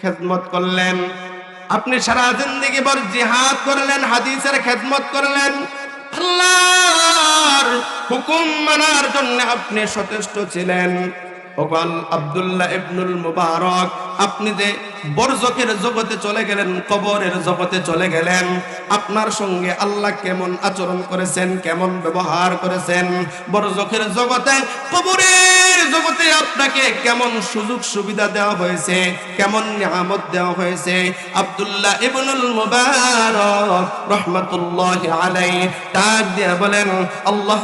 খেদমত করলেন। আপনি সারা জিন্দগি বর জিহাদ করলেন, হাদিসের খেদমত করলেন। আল্লাহর হুকুম মানার জন্য আপনি সচেষ্ট ছিলেন। ওকাল আব্দুল্লাহ ইবনুল মুবারক, আপনি যে বরজকের জগতে চলে গেলেন, কবরের জগতে চলে গেলেন। আপনার সঙ্গে আল্লাহ কেমন আচরণ করেছেন, কেমন ব্যবহার করেছেন? বরজকের জগতে, কবরের জগতে আপনাকে কেমন সুযোগ সুবিধা দেওয়া হয়েছে, কেমন নিয়ামত দেওয়া হয়েছে? ইবনুল মুবারক বলেন, আল্লাহ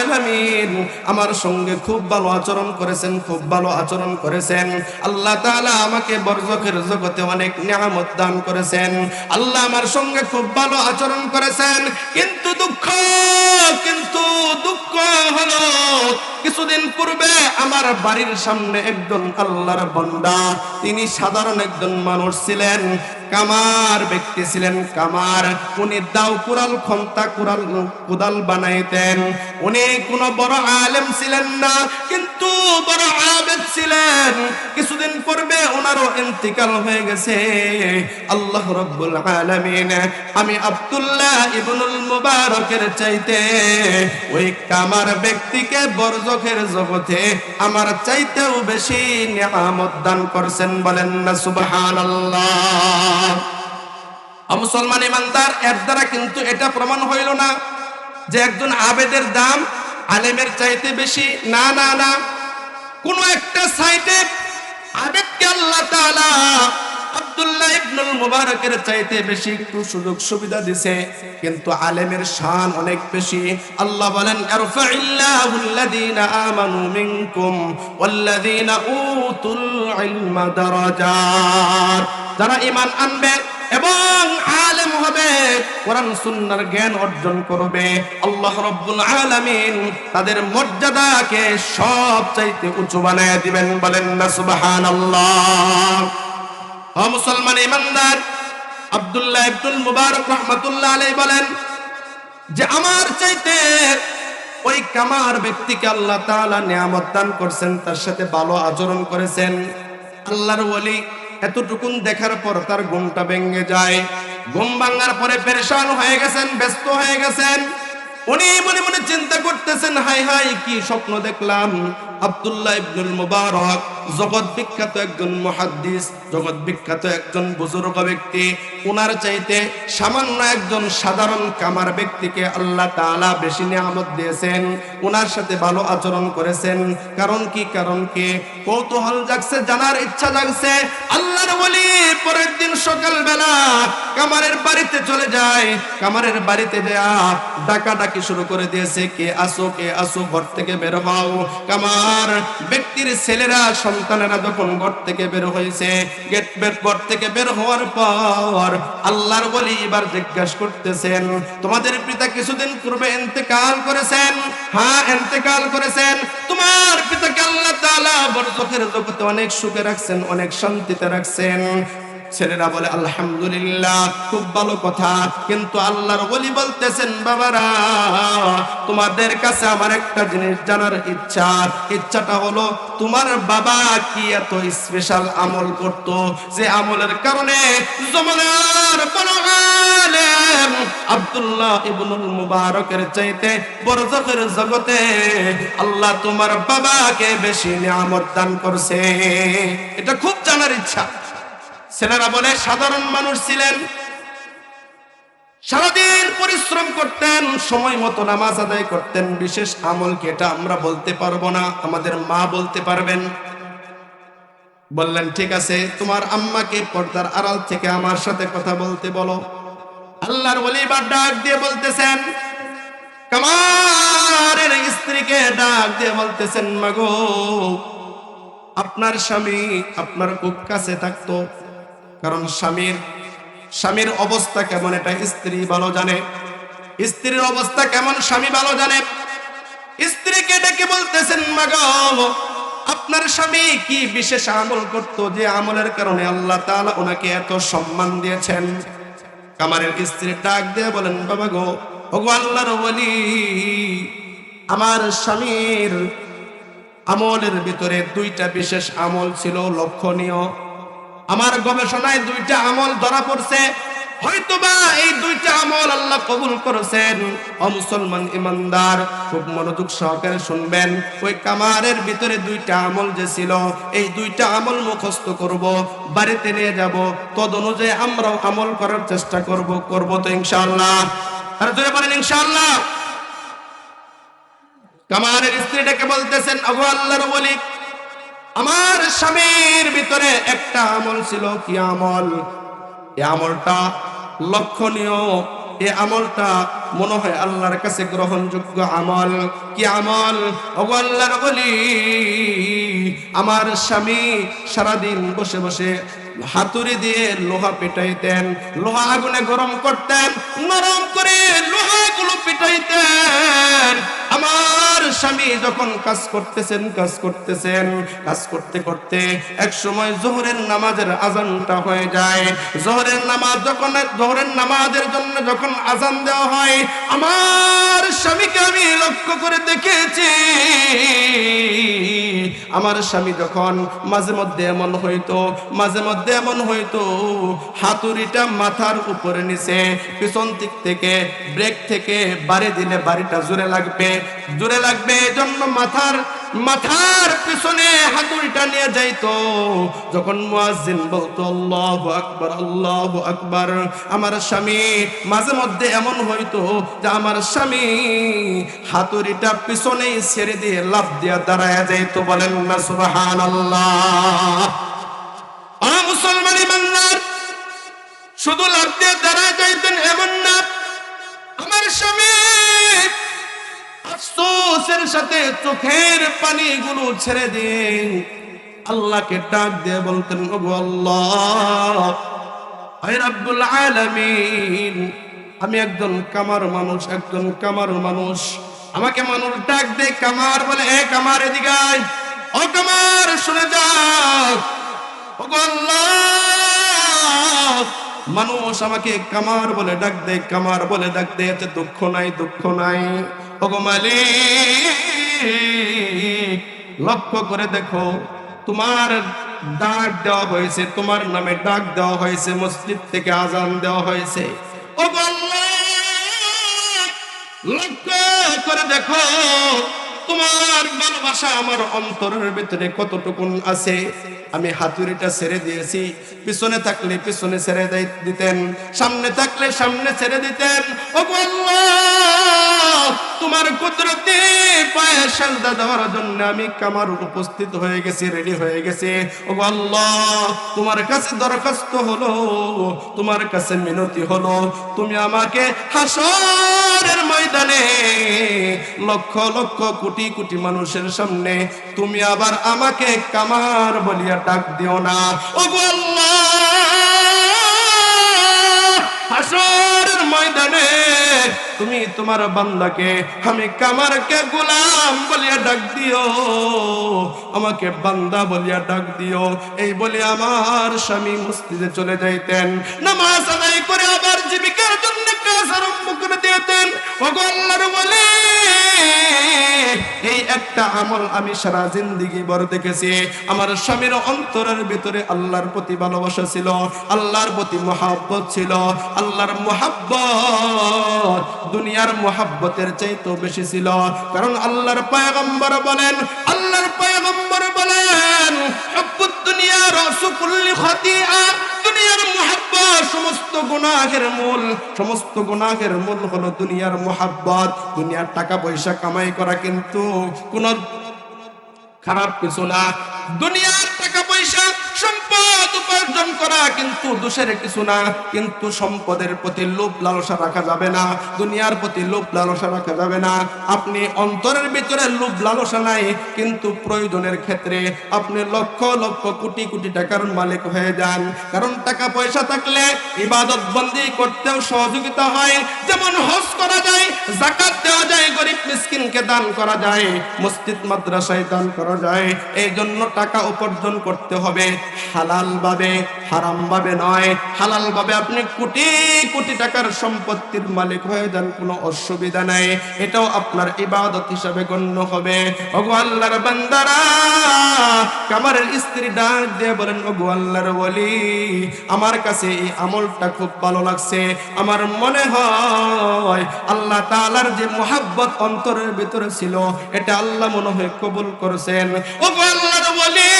আলামিন আমার সঙ্গে খুব ভালো আচরণ করেছেন, খুব ভালো আচরণ করেছেন। আল্লাহ তাআলা আমাকে বরজখের জগতে অনেক নিয়ামত দান করেছেন। আল্লাহ আমার সঙ্গে খুব ভালো আচরণ করেছেন। কিন্তু দুঃখ কিন্তু দুঃখ হলো কিছুদিন পূর্বে আমার বাড়ির সামনে একজন আল্লাহর বন্দা। তিনি সাধারণ একজন মানুষ ছিলেন। কামার ব্যক্তি ছিলেন কামার। উনি দাও কুরাল খন্তা কুরাল কুদাল বানাইতেন। উনি কোন বড় আলেম ছিলেন না, কিন্তু বড় আবেদ ছিলেন। কিছুদিন পূর্বে ওনারও ইন্তিকাল হয়ে গেছে। আল্লাহ রব্বুল আলামিন, আমি আব্দুল্লাহ ইবনুল মুবারকের চাইতে ওই কামার ব্যক্তিকে বরজখের জগতে আমার চাইতেও বেশি নিয়ামত দান করছেন বলেন না, সুবহানাল্লাহ। মুসলমান ইমানদার, এর দ্বারা কিন্তু এটা প্রমাণ হইল না যে একজন আবেদের দাম আলেমের চাইতে বেশি। না না না। কোন একটা সাইটে আবেদকে আল্লাহ তাআলা আব্দুল্লাহ ইবনুল মুবারকের চাইতে বেশি একটু সুযোগ সুবিধা দিছে, কিন্তু আলেমের শান অনেক বেশি। আল্লাহ বলেন আরফাইল্লাহুল্লাযীনা আমানু মিনকুম ওয়াল্লাযীনা উতুল ইলমা দারাজাত। যারা ইমান আনবে এবং আলেম হবে, কোরআন সুন্নাহর জ্ঞান অর্জন করবে। আল্লাহ রাব্বুল আলামিন তাদের মর্যাদাকে সব চাইতে উঁচু বানায় দিবেন, বলেন না সুবহানাল্লাহ। ও মুসলমান ইমানদার আব্দুল্লাহ ইবনুল মুবারক রাহমাতুল্লাহ আলাইহি বলেন যে, আমার চাইতে ওই কামার ব্যক্তিকে আল্লাহ তাআলা নিয়ামত দান করছেন, তার সাথে ভালো আচরণ করেছেন। আল্লাহর ওলি এতটুকুন দেখার পর তার ঘুমটা ভেঙে যায়। ঘুম ভাঙার পরে পেরেশান হয়ে গেছেন, ব্যস্ত হয়ে গেছেন। উনি মনে মনে চিন্তা করতেছেন হাই হাই কি স্বপ্ন দেখলাম। আব্দুল্লাহ ইবনুল মুবারক জগৎ বিখ্যাত একজন মুহাদ্দিস, জগৎ বিখ্যাত একজন বুজুর্গ ব্যক্তি, উনার চাইতে সামান্য একজন সাধারণ কামার ব্যক্তিকে আল্লাহ তাআলা বেশি নিয়ামত দিয়েছেন। উনার সাথে ভালো আচরণ করেছেন। কারণ কি? কারণ কি? কৌতূহল জাগছে, জানার ইচ্ছা জাগছে। আল্লাহর ওলি পরের দিন সকালবেলা কামারের বাড়িতে চলে যায়। কামারের বাড়িতে যা ডাকা ডাকি শুরু করে দিয়েছে, কে আসো কে আসো, ঘর থেকে বের হও। কামার ব্যক্তির ছেলেরা সন্তানেরা যখন ঘর থেকে বের হয়েছে। গেট বের ঘর থেকে বের হওয়ার পর আল্লাহর বলি এবার জিজ্ঞাসা করতেছেন, তোমাদের পিতা কিছুদিন পূর্বে ইন্তেকাল করেছেন? হ্যাঁ ইন্তেকাল করেছেন। তোমার পিতাকে আল্লাহ তাআলা বরজখের জগতে অনেক সুখে রাখছেন, অনেক শান্তিতে রাখছেন। ছেলেরা বলে, আলহামদুলিল্লাহ, খুব ভালো কথা। কিন্তু আল্লাহর বলি বলতেছেন, বাবারা, তোমাদের কাছে আমার একটা জিনিস জানার ইচ্ছা। ইচ্ছাটা হলো, তোমার বাবা কি এত স্পেশাল আমল করত? যে আমলের কারণে জমানার বড় আলেম আব্দুল্লাহ ইবনুল মুবারকের চাইতে বরজখের জগতে আল্লাহ তোমার বাবাকে বেশি নিয়ামত দান করছে। এটা খুব জানার ইচ্ছা। ছেলেরা বলে, সাধারণ মানুষ ছিলেন, সারাদিন পরিশ্রম করতেন, সময় মতো নামাজ আদায় করতেন, বিশেষ আমল কি এটা আমরা বলতে পারব না, আমাদের মা বলতে পারবেন। বললেন, ঠিক আছে, তোমার আম্মাকে পর্দার আড়াল থেকে আমার সাথে কথা বলতে বলো। আল্লাহর ওলি বা ডাক দিয়ে বলতেছেন, কামারের স্ত্রীকে ডাক দিয়ে বলতেছেন মাগো আপনার স্বামী আপনার খুব কাছে থাকতো। কারণ স্বামীর স্বামীর অবস্থা কেমন এটা স্ত্রী ভালো জানে। স্ত্রীর অবস্থা কেমন স্বামী ভালো জানে। স্ত্রীকে ডেকে বলতেছেন, মাগো, আপনার স্বামী কি বিশেষ আমল করতো যে আমলের কারণে আল্লাহ তাআলা ওনাকে এত সম্মান দিয়েছেন? কামারের স্ত্রী ডাক দিয়ে বলেন, বাবা গো, ওগো আল্লাহর আমার স্বামীর আমলের ভিতরে দুইটা বিশেষ আমল ছিল, লক্ষণীয়। আমার গবেষণায় দুইটা আমল ধরা পড়ছে। হয়তোবা এই দুইটা আমল আল্লাহ কবুল করেছেন। ও মুসলমান ইমানদার, খুব মনোযোগ সহকারে শুনবেন। ওই কামারের ভিতরে দুইটা আমল যে ছিল, এই দুইটা আমল মুখস্থ করব, বাড়িতে নিয়ে যাব। তদ অনুযায়ী আমরাও আমল করার চেষ্টা করব করব তো ইনশাআল্লাহ। আর জোরে বলেন ইনশাআল্লাহ। কামারের স্ত্রীটাকে বলতেছেন, আবু আল্লাহর বলি আমার স্বামীর ভিতরে একটা আমল ছিল কি আমল? এই আমলটা লক্ষণীয়। এই আমলটা মনে হয় আল্লাহর কাছে গ্রহণযোগ্য আমল। কি আমল? আল্লাহর বলি আমার স্বামী সারাদিন বসে বসে হাতুড়ি দিয়ে লোহা পেটাইতেন, লোহা আগুনে গরম করতেন, নরম করে লোহাগুলো পেটাইতেন। আমার স্বামী যখন কাজ করতেছেন কাজ করতেছেন, কাজ করতে করতে এক সময় জোহরের নামাজের আজানটা হয়ে যায়। জোহরের নামাজ যখন, জোহরের নামাজের জন্য যখন আজান দেওয়া হয়, আমার স্বামীকে আমি লক্ষ্য করে দেখেছি। আমার স্বামী যখন মাঝে মধ্যে এমন হইতো, মাঝে মধ্যে এমন হইতো, হাতুড়িটা মাথার উপরে নিচে, পিছন দিক থেকে, ব্রেক থেকে বাড়ি দিলে বাড়িটা জোরে লাগবে। জোরে লাগবে এজন্য মাথার মাথার পিছনে হাতুড়িটা নিয়ে যাইতো। যখন মুয়াজ্জিন বলতো, আল্লাহু আকবার আল্লাহু আকবার। আমার স্বামী মাঝে মধ্যে এমন হইতো যে আমার স্বামী হাতুড়িটা পিছনেই ছেড়ে দিয়ে লাভ দিয়া দাঁড়ায় যাইতো। বলেন না, সুবহানাল্লাহ। আ মুসলমান ইমানদার, শুধু লাভ দিয়ে দাঁড়ায় যাইতেন এমন না। আমার স্বামী আফসোসের সাথে চোখের পানিগুলো ছেড়ে দিন। আল্লাহকে ডাক দিয়ে বলতেন আমি একজন কামার মানুষ, একজন কামার মানুষ। আমাকে মানুষ ডাক দে কামার বলে, এ কামার, এদিকে। ও কামার, শুনে যাও। ওগো আল্লাহ, মানুষ আমাকে কামার বলে ডাক দে কামার বলে ডাক দে এতে দুঃখ নাই দুঃখ নাই। ওগো লক্ষ্য করে দেখো, তোমার ডাক দেওয়া হয়েছে, তোমার নামে ডাক দেওয়া হয়েছে, মসজিদ থেকে আজান দেওয়া হয়েছে। ও লক্ষ্য করে দেখো তোমার ভালোবাসা আমার অন্তরের ভিতরে কতটুকুন আছে? আমি হাতুড়িটা ছেড়ে দিয়েছি। পিছনে থাকলে পিছনে ছেড়ে দিতেন, সামনে থাকলে সামনে ছেড়ে দিতেন। ও তোমার কুদরতে পায়ে দেওয়ার জন্য আমি কামার উপস্থিত হয়ে গেছি রেডি হয়ে গেছে। ও আল্লাহ, তোমার কাছে দরখাস্ত হলো, তোমার কাছে মিনতি হলো। তুমি আমাকে হাসরের ময়দানে লক্ষ লক্ষ কোটি কোটি মানুষের সামনে তুমি আবার আমাকে কামার বলিয়া ডাক দিও না। ও ময়দানে তুমি তোমার বান্দাকে, আমি কামারকে গোলাম বলিয়া ডাক দিও। আমাকে বান্দা বলিয়া ডাক দিও। এই বলে আমার স্বামী মসজিদে চলে যাইতেন। নামাজ আদায় করে আবার জীবিকার জন্য কাজ আরম্ভ করে দিতেন। ওগো আল্লাহর বলে, এই একটা আমল আমি সারা জিন্দিগি বড় দেখেছি। আমার স্বামীর অন্তরের ভিতরে আল্লাহর প্রতি ভালোবাসা ছিল, আল্লাহর প্রতি মহাব্বত ছিল। আল্লাহর মহাব্বত দুনিয়ার মহাব্বতের চাইতেও বেশি ছিল। কারণ আল্লাহর পায়গম্বর বলেন, আল্লাহর পায়গম্বর বলেন হুব্বুদ দুনিয়া রাসুকুল্লি খাতিআ, দুনিয়ার মহাব্বত, সমস্ত গুনাহের মূল, সমস্ত গুনাহের মূল হলো দুনিয়ার মহাব্বত। দুনিয়ার টাকা পয়সা কামাই করা কিন্তু কোন খারাপ কিছু না। দুনিয়ার টাকা পয়সা, সম্পদ উপার্জন করা কিন্তু দোষের কিছু না, কিন্তু সম্পদের প্রতি লোভ লালসা রাখা যাবে না, দুনিয়ার প্রতি লোভ লালসা রাখা যাবে না। আপনি অন্তরের ভিতরে লোভ লালসা নাই, কিন্তু প্রয়োজনের ক্ষেত্রে আপনি লক্ষ লক্ষ কোটি কোটি টাকার মালিক হয়ে যান। কারণ টাকা পয়সা থাকলে ইবাদত বন্দি করতেও সহযোগিতা হয়। যেমন হজ করা যায় জাকাত দেওয়া যায়, গরিব মিসকিনকে দান করা যায়, মসজিদ, মাদ্রাসায় দান করা যায়। এই জন্য টাকা উপার্জন করতে হবে। হালাল ভাবে হারাম ভাবে নয়। হালাল ভাবে আপনি কোটি কোটি টাকার সম্পত্তির মালিক হয়ে যান, কোনো অসুবিধা নাই। এটাও আপনার ইবাদত হিসাবে গণ্য হবে। ওগো আল্লাহর বান্দারা, কামারের স্ত্রী ডাক দিয়ে বলেন, ওগো আল্লাহর বলি আমার কাছে এই আমলটা খুব ভালো লাগছে। আমার মনে হয় আল্লাহ তাআলার যে মোহাব্বত অন্তরের ভিতরে ছিল, এটা আল্লাহ মনে হয় কবুল করেছেন। ওগো আল্লাহর বলি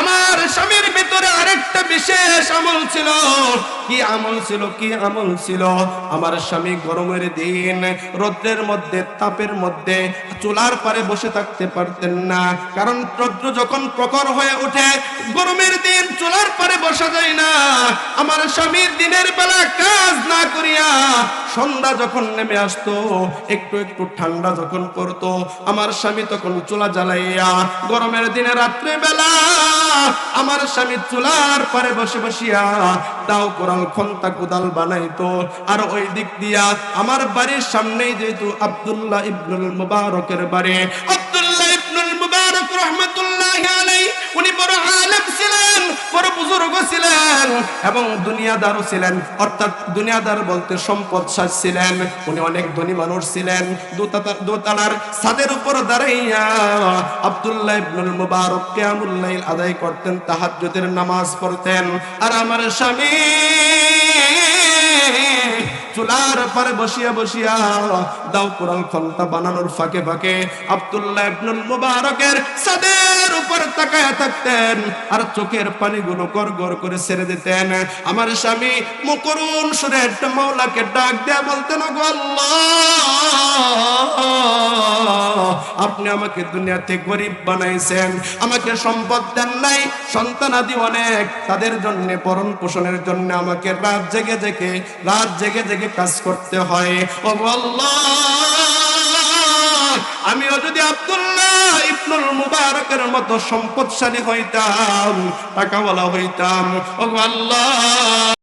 আমার স্বামীর ভিতরে আরেকটা বিশেষ আমল ছিল। কি আমল ছিল, কি আমল ছিল? আমার স্বামী গরমের দিন রৌদ্রের মধ্যে, তাপের মধ্যে চুলার পারে বসে থাকতে পারতেন না। কারণ রৌদ্র যখন প্রখর হয়ে ওঠে, গরমের দিন চুলার পারে বসা যায় না। আমার স্বামী দিনের বেলা কাজ না করিয়া সন্ধ্যা যখন নেমে আসতো, একটু একটু ঠান্ডা যখন পড়তো, আমার স্বামী তখন চুলা জ্বালাইয়া গরমের দিনে রাত্রে বেলা আমার স্বামী চুলার পারে বসে বসিয়া তাও কোরাল খন্তা কুদাল বানাইতো। আর ওই দিক দিয়া আমার বাড়ির সামনে যেহেতু আব্দুল্লাহ ইবনুল মুবারকের বাড়ি, আব্দুল্লাহ ইবনুল মুবারক রহমতুল্লাহ বড় বুজুর্গ ছিলেন এবং দুনিয়াদারও ছিলেন। অর্থাৎ দুনিয়াদার বলতে সম্পদ ছিলেন। উনি অনেক ধনী মানুষ ছিলেন। দোতা- দোতলার ছাদের উপর দাঁড়াইয়া আব্দুল্লাহ ইবনুল মুবারক কিয়ামুল লাইল আদায় করতেন, তাহাজ্জুদের নামাজ পড়তেন। আর আমার স্বামী চুলার পরে বসিয়া বসিয়া দাও কোরআন খন্তা বানানোর ফাঁকে ফাঁকে আব্দুল্লাহ ইবনুল মুবারকের সাদের উপর তাকায়া থাকতেন আর চোখের পানিগুলো গর গর করে ছেড়ে দিতেন। আমার স্বামী মুকরুন সুরে একটা মাওলাকে ডাক দেয়া বলতেন, "ওগো আল্লাহ, আপনি আমাকে দুনিয়াতে গরিব বানাইছেন, আমাকে সম্পদ দেন নাই সন্তানাদি অনেক, তাদের জন্য পরণ পোষণের জন্য আমাকে রাত জেগে জেগে, রাত জেগে জেগে কাজ করতে হয়। ও আমিও যদি আব্দুল্লাহ ইবনুল মুবারকের মতো সম্পদশালী হইতাম, টাকাওয়ালা হইতাম, ও আল্লাহ।